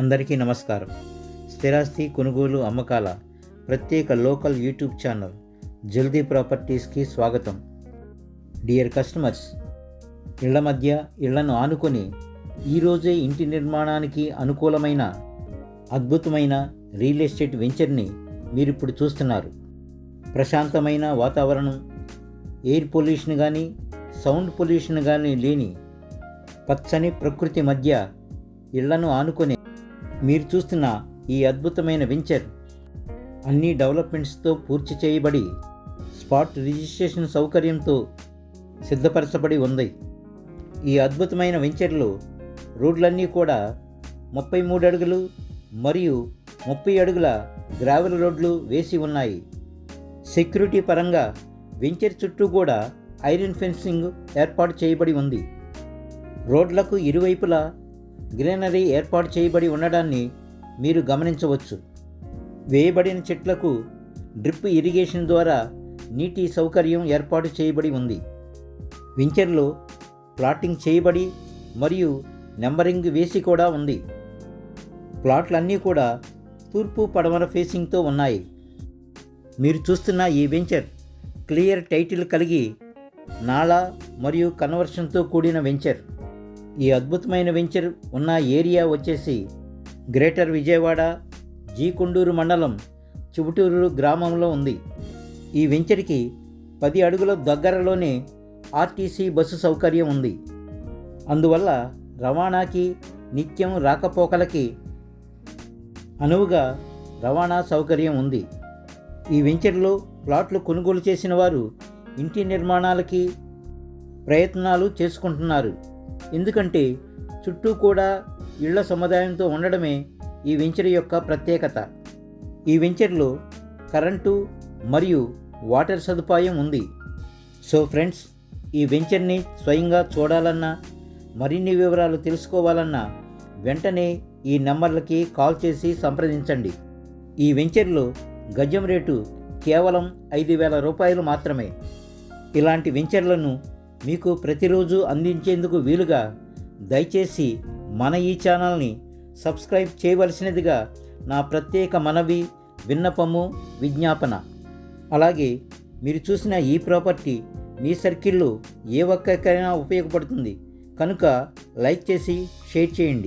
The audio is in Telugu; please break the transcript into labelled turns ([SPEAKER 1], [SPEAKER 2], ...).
[SPEAKER 1] అందరికీ నమస్కారం. స్థిరాస్తి కొనుగోలు అమ్మకాల ప్రత్యేక లోకల్ యూట్యూబ్ ఛానల్ జల్దీ ప్రాపర్టీస్కి స్వాగతం. డియర్ కస్టమర్స్ ఇళ్ళ మధ్య ఇళ్ళను ఆనుకొని ఈరోజే ఇంటి నిర్మాణానికి అనుకూలమైన అద్భుతమైన రియల్ ఎస్టేట్ వెంచర్ని మీరు ఇప్పుడు చూస్తున్నారు. ప్రశాంతమైన వాతావరణం ఎయిర్ పొల్యూషన్ కానీ సౌండ్ పొల్యూషన్ కానీ లేని పచ్చని ప్రకృతి మధ్య ఇళ్ళను ఆనుకొని మీరు చూస్తున్న ఈ అద్భుతమైన వెంచర్ అన్ని డెవలప్మెంట్స్తో పూర్తి చేయబడి స్పాట్ రిజిస్ట్రేషన్ సౌకర్యంతో సిద్ధపరచబడి ఉంది. ఈ అద్భుతమైన వెంచర్లో రోడ్లన్నీ కూడా ముప్పై మూడు అడుగులు మరియు ముప్పై అడుగుల గ్రావెల్ రోడ్లు వేసి ఉన్నాయి. సెక్యూరిటీ పరంగా వెంచర్ చుట్టూ కూడా ఐరన్ ఫెన్సింగ్ ఏర్పాటు చేయబడి ఉంది. రోడ్లకు ఇరువైపులా గ్రీనరీ ఏర్పాటు చేయబడి ఉండడాన్ని మీరు గమనించవచ్చు. వేయబడిన చెట్లకు డ్రిప్ ఇరిగేషన్ ద్వారా నీటి సౌకర్యం ఏర్పాటు చేయబడి ఉంది. వెంచర్లో ప్లాటింగ్ చేయబడి మరియు నెంబరింగ్ వేసి కూడా ఉంది. ప్లాట్లన్నీ కూడా తూర్పు పడమర ఫేసింగ్తో ఉన్నాయి. మీరు చూస్తున్న ఈ వెంచర్ క్లియర్ టైటిల్ కలిగి నాళ మరియు కన్వర్షన్తో కూడిన వెంచర్. ఈ అద్భుతమైన వెంచర్ ఉన్న ఏరియా వచ్చేసి గ్రేటర్ విజయవాడ జీ కొండూరు మండలం చివుటూరు గ్రామంలో ఉంది. ఈ వెంచర్కి పది అడుగుల దగ్గరలోనే ఆర్టీసీ బస్సు సౌకర్యం ఉంది. అందువల్ల రవాణాకి నిత్యం రాకపోకలకి అనువుగా రవాణా సౌకర్యం ఉంది. ఈ వెంచర్లో ప్లాట్లు కొనుగోలు చేసిన వారు ఇంటి నిర్మాణాలకి ప్రయత్నాలు చేసుకుంటున్నారు. ఎందుకంటే చుట్టూ కూడా ఇళ్ళ సముదాయంతో ఉండడమే ఈ వెంచర్ యొక్క ప్రత్యేకత. ఈ వెంచర్లో కరెంటు మరియు వాటర్ సదుపాయం ఉంది. సో ఫ్రెండ్స్ ఈ వెంచర్ని స్వయంగా చూడాలన్నా మరిన్ని వివరాలు తెలుసుకోవాలన్నా వెంటనే ఈ నెంబర్లకి కాల్ చేసి సంప్రదించండి. ఈ వెంచర్లో గజం రేటు కేవలం ఐదు వేల రూపాయలు మాత్రమే. ఇలాంటి వెంచర్లను మీకు ప్రతిరోజు అందించేందుకు వీలుగా దయచేసి మన ఈ ఛానల్ని సబ్స్క్రైబ్ చేయవలసినదిగా నా ప్రత్యేక మనవి విన్నపము విజ్ఞాపన. అలాగే మీరు చూసిన ఈ ప్రాపర్టీ మీ సర్కిల్లో ఏ ఒక్కరికైనా ఉపయోగపడుతుంది. కనుక లైక్ చేసి షేర్ చేయండి.